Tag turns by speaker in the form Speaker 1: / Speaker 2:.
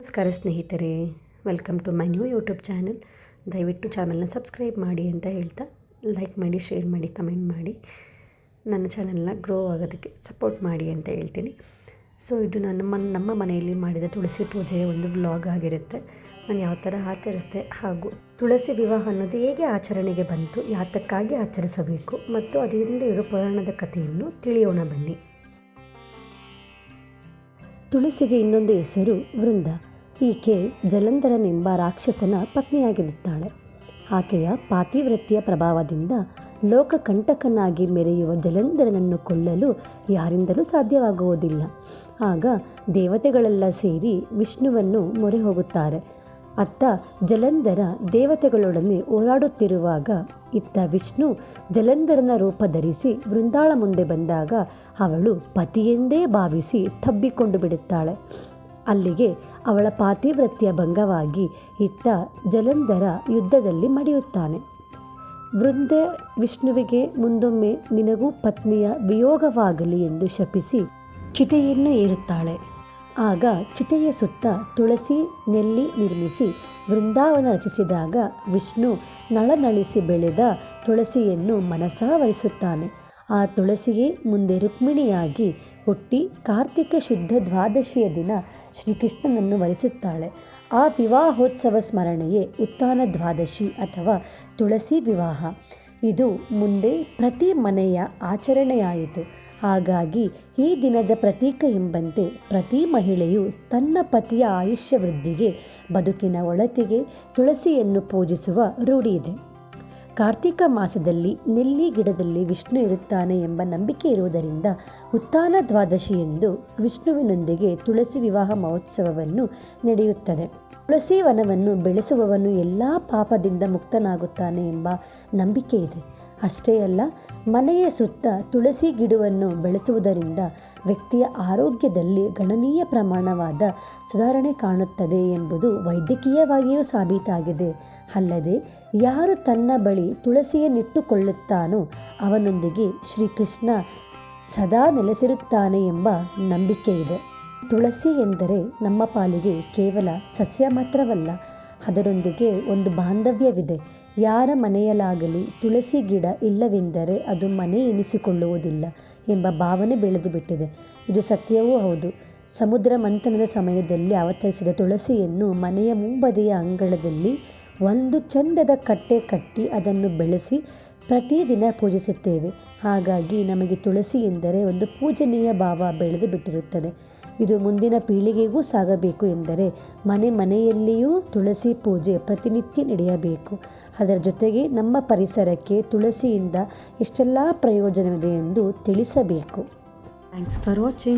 Speaker 1: ನಮಸ್ಕಾರ ಸ್ನೇಹಿತರೆ welcome to my new YouTube channel ದಯವಿಟ್ಟು ಚಾನಲ್ನ ಸಬ್ಸ್ಕ್ರೈಬ್ ಮಾಡಿ ಅಂತ ಹೇಳ್ತಾ ಲೈಕ್ ಮಾಡಿ ಶೇರ್ ಮಾಡಿ ಕಮೆಂಟ್ ಮಾಡಿ. ನನ್ನ ಚಾನಲ್ನ ಗ್ರೋ ಆಗೋದಕ್ಕೆ ಸಪೋರ್ಟ್ ಮಾಡಿ ಅಂತ ಹೇಳ್ತೀನಿ. ಸೊ ಇದು ನನ್ನ ಮನ್, ನಮ್ಮ ಮನೆಯಲ್ಲಿ ಮಾಡಿದ ತುಳಸಿ ಪೂಜೆಯ ಒಂದು ವ್ಲಾಗ್ ಆಗಿರುತ್ತೆ. ನಾನು ಯಾವ ಥರ ಆಚರಿಸಿದೆ ಹಾಗೂ ತುಳಸಿ ವಿವಾಹ ಅನ್ನೋದು ಹೇಗೆ ಆಚರಣೆಗೆ ಬಂತು, ಯಾತಕ್ಕಾಗಿ ಆಚರಿಸಬೇಕು ಮತ್ತು ಅದರಿಂದ ಇರೋ ಪುರಾಣದ ಕಥೆಯನ್ನು ತಿಳಿಯೋಣ ಬನ್ನಿ. ತುಳಸಿಗೆ ಇನ್ನೊಂದು ಹೆಸರು ವೃಂದ. ಈಕೆ ಜಲಂಧರನೆಂಬ ರಾಕ್ಷಸನ ಪತ್ನಿಯಾಗಿರುತ್ತಾಳೆ. ಆಕೆಯ ಪಾತಿವ್ರತ್ಯ ಪ್ರಭಾವದಿಂದ ಲೋಕಕಂಟಕನಾಗಿ ಮೆರೆಯುವ ಜಲಂಧರನನ್ನು ಕೊಲ್ಲಲು ಯಾರಿಂದಲೂ ಸಾಧ್ಯವಾಗುವುದಿಲ್ಲ. ಆಗ ದೇವತೆಗಳೆಲ್ಲ ಸೇರಿ ವಿಷ್ಣುವನ್ನು ಮೊರೆ ಹೋಗುತ್ತಾರೆ ಅತ್ತ ಜಲಂಧರ ದೇವತೆಗಳೊಡನೆ ಹೋರಾಡುತ್ತಿರುವಾಗ ಇತ್ತ ವಿಷ್ಣು ಜಲಂಧರನ ರೂಪ ಧರಿಸಿ ವೃಂದಾಳ ಮುಂದೆ ಬಂದಾಗ ಅವಳು ಪತಿಯೆಂದೇ ಭಾವಿಸಿ ತಬ್ಬಿಕೊಂಡು ಬಿಡುತ್ತಾಳೆ. ಅಲ್ಲಿಗೆ ಅವಳ ಪಾತಿವೃತ್ತಿಯ ಭಂಗವಾಗಿ ಇತ್ತ ಜಲಂಧರ ಯುದ್ಧದಲ್ಲಿ ಮಡಿಯುತ್ತಾನೆ. ವೃಂದೆ ವಿಷ್ಣುವಿಗೆ ಮುಂದೊಮ್ಮೆ ನಿನಗೂ ಪತ್ನಿಯ ವಿಯೋಗವಾಗಲಿ ಎಂದು ಶಪಿಸಿ ಚಿತೆಯನ್ನು ಏರುತ್ತಾಳೆ. ಆಗ ಚಿತೆಯ ಸುತ್ತ ತುಳಸಿ ನೆಲ್ಲಿ ನಿರ್ಮಿಸಿ ವೃಂದಾವನ ರಚಿಸಿದಾಗ ವಿಷ್ಣು ನಳನಳಿಸಿ ಬೆಳೆದ ತುಳಸಿಯನ್ನು ಮನಸಾವರಿಸುತ್ತಾನೆ ಆ ತುಳಸಿಗೆ ಮುಂದೆ ರುಕ್ಮಿಣಿಯಾಗಿ ಹುಟ್ಟಿ ಕಾರ್ತಿಕ ಶುದ್ಧ ದ್ವಾದಶಿಯ ದಿನ ಶ್ರೀಕೃಷ್ಣನನ್ನು ವರಿಸುತ್ತಾಳೆ. ಆ ವಿವಾಹೋತ್ಸವ ಸ್ಮರಣೆಯೇ ಉತ್ಥಾನ ದ್ವಾದಶಿ ಅಥವಾ ತುಳಸಿ ವಿವಾಹ. ಇದು ಮುಂದೆ ಪ್ರತಿ ಮನೆಯ ಆಚರಣೆಯಾಯಿತು. ಹಾಗಾಗಿ ಈ ದಿನದ ಪ್ರತೀಕ ಎಂಬಂತೆ ಪ್ರತಿ ಮಹಿಳೆಯು ತನ್ನ ಪತಿಯ ಆಯುಷ್ಯ ವೃದ್ಧಿಗೆ, ಬದುಕಿನ ಒಳತಿಗೆ ತುಳಸಿಯನ್ನು ಪೂಜಿಸುವ ರೂಢಿಯಿದೆ. ಕಾರ್ತಿಕ ಮಾಸದಲ್ಲಿ ನೆಲ್ಲಿ ಗಿಡದಲ್ಲಿ ವಿಷ್ಣು ಇರುತ್ತಾನೆ ಎಂಬ ನಂಬಿಕೆ ಇರುವುದರಿಂದ ಉತ್ಥಾನ ದ್ವಾದಶಿ ಎಂದು ವಿಷ್ಣುವಿನೊಂದಿಗೆ ತುಳಸಿ ವಿವಾಹ ಮಹೋತ್ಸವವನ್ನು ನಡೆಯುತ್ತದೆ. ತುಳಸಿ ವನವನ್ನು ಬೆಳೆಸುವವನು ಎಲ್ಲ ಪಾಪದಿಂದ ಮುಕ್ತನಾಗುತ್ತಾನೆ ಎಂಬ ನಂಬಿಕೆ ಇದೆ. ಅಷ್ಟೇ ಅಲ್ಲ, ಮನೆಯ ಸುತ್ತ ತುಳಸಿ ಗಿಡವನ್ನು ಬೆಳೆಸುವುದರಿಂದ ವ್ಯಕ್ತಿಯ ಆರೋಗ್ಯದಲ್ಲಿ ಗಣನೀಯ ಪ್ರಮಾಣವಾದ ಸುಧಾರಣೆ ಕಾಣುತ್ತದೆ ಎಂಬುದು ವೈದ್ಯಕೀಯವಾಗಿಯೂ ಸಾಬೀತಾಗಿದೆ. ಅಲ್ಲದೆ, ಯಾರು ತನ್ನ ಬಳಿ ತುಳಸಿಯನ್ನಿಟ್ಟುಕೊಳ್ಳುತ್ತಾನೋ ಅವನೊಂದಿಗೆ ಶ್ರೀಕೃಷ್ಣ ಸದಾ ನೆಲೆಸಿರುತ್ತಾನೆ ಎಂಬ ನಂಬಿಕೆ ಇದೆ. ತುಳಸಿ ಎಂದರೆ ನಮ್ಮ ಪಾಲಿಗೆ ಕೇವಲ ಸಸ್ಯ ಮಾತ್ರವಲ್ಲ, ಅದರೊಂದಿಗೆ ಒಂದು ಬಾಂಧವ್ಯವಿದೆ. ಯಾರ ಮನೆಯಲ್ಲಾಗಲಿ ತುಳಸಿ ಗಿಡ ಇಲ್ಲವೆಂದರೆ ಅದು ಮನೆ ಎನಿಸಿಕೊಳ್ಳುವುದಿಲ್ಲ ಎಂಬ ಭಾವನೆ ಬೆಳೆದು ಬಿಟ್ಟಿದೆ. ಇದು ಸತ್ಯವೂ ಹೌದು. ಸಮುದ್ರ ಮಂಥನದ ಸಮಯದಲ್ಲಿ ಅವತರಿಸಿದ ತುಳಸಿಯನ್ನು ಮನೆಯ ಮುಂಬದಿಯ ಅಂಗಳದಲ್ಲಿ ಒಂದು ಚಂದದ ಕಟ್ಟೆ ಕಟ್ಟಿ ಅದನ್ನು ಬೆಳೆಸಿ ಪ್ರತಿದಿನ ಪೂಜಿಸುತ್ತೇವೆ. ಹಾಗಾಗಿ ನಮಗೆ ತುಳಸಿ ಎಂದರೆ ಒಂದು ಪೂಜನೀಯ ಭಾವ ಬೆಳೆದು ಬಿಟ್ಟಿರುತ್ತದೆ. ಇದು ಮುಂದಿನ ಪೀಳಿಗೆಗೂ ಸಾಗಬೇಕು ಎಂದರೆ ಮನೆ ಮನೆಯಲ್ಲಿಯೂ ತುಳಸಿ ಪೂಜೆ ಪ್ರತಿನಿತ್ಯ ನಡೆಯಬೇಕು. ಅದರ ಜೊತೆಗೆ ನಮ್ಮ ಪರಿಸರಕ್ಕೆ ತುಳಸಿಯಿಂದ ಎಷ್ಟೆಲ್ಲ ಪ್ರಯೋಜನವಿದೆ ಎಂದು ತಿಳಿಸಬೇಕು. Thanks for watching